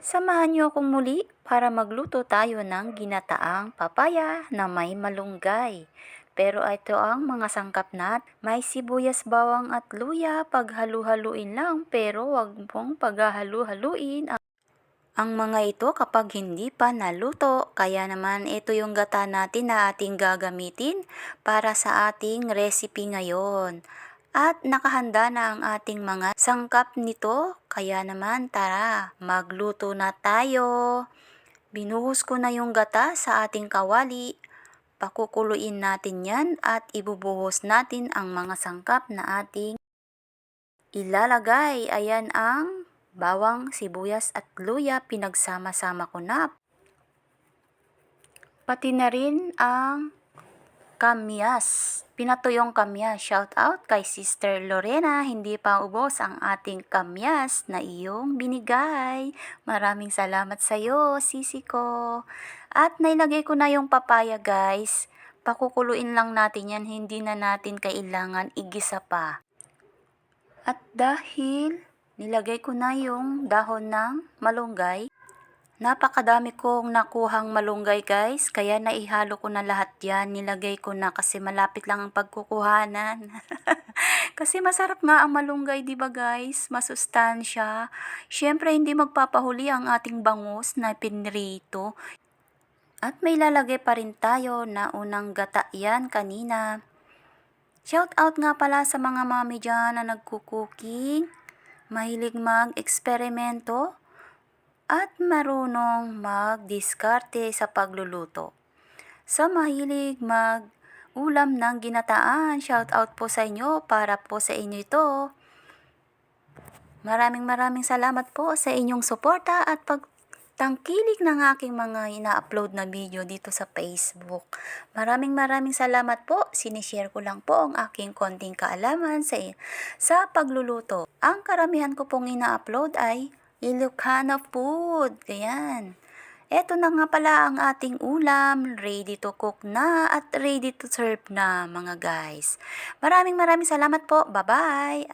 Samahan niyo akong muli para magluto tayo ng ginataang papaya na may malunggay. Pero ito ang mga sangkap nat. May sibuyas, bawang at luya. Paghalu-haluin lang pero wag mong paghahalu-haluin ang ang mga ito kapag hindi pa naluto. Kaya naman ito yung gata natin na ating gagamitin para sa ating recipe ngayon. At nakahanda na ang ating mga sangkap nito, kaya naman tara, magluto na tayo. Binuhos ko na yung gata sa ating kawali. Pakukuluin natin yan at ibubuhos natin ang mga sangkap na ating ilalagay. Ayan ang bawang, sibuyas at luya. Pinagsama-sama ko na. Pati na rin ang kamyas. Pinatuyong kamyas. Shout out kay Sister Lorena. Hindi pa ubos ang ating kamyas na iyong binigay. Maraming salamat sa iyo, sisi ko. At nailagay ko na yung papaya, guys. Pakukuluin lang natin yan. Hindi na natin kailangan igisa pa. At dahil nilagay ko na yung dahon ng malunggay, Napakadami kong nakuhang malunggay guys, kaya naihalo ko na lahat yan. Nilagay ko na kasi malapit lang ang pagkukuhanan. kasi masarap nga ang malunggay, di ba guys? Masustansya. Siyempre hindi magpapahuli ang ating bangus na pinrito. At may lalagay pa rin tayo na unang gata yan kanina. Shout out nga pala sa mga mami dyan na nagkukuking, mahilig mag-eksperimento, at marunong magdiskarte sa pagluluto. Sa mahilig mag ulam ng ginataan, shout out po sa inyo para po sa inyo ito. Maraming maraming salamat po sa inyong suporta at pagtangkilik ng aking mga ina-upload na video dito sa Facebook. Maraming maraming salamat po. Sinishare ko lang po ang aking konting kaalaman sa, sa pagluluto. Ang karamihan ko pong ina-upload ay Ilocano food. Ayan. Ito na nga pala ang ating ulam, ready to cook na at ready to serve na mga guys. Maraming maraming salamat po. Bye-bye!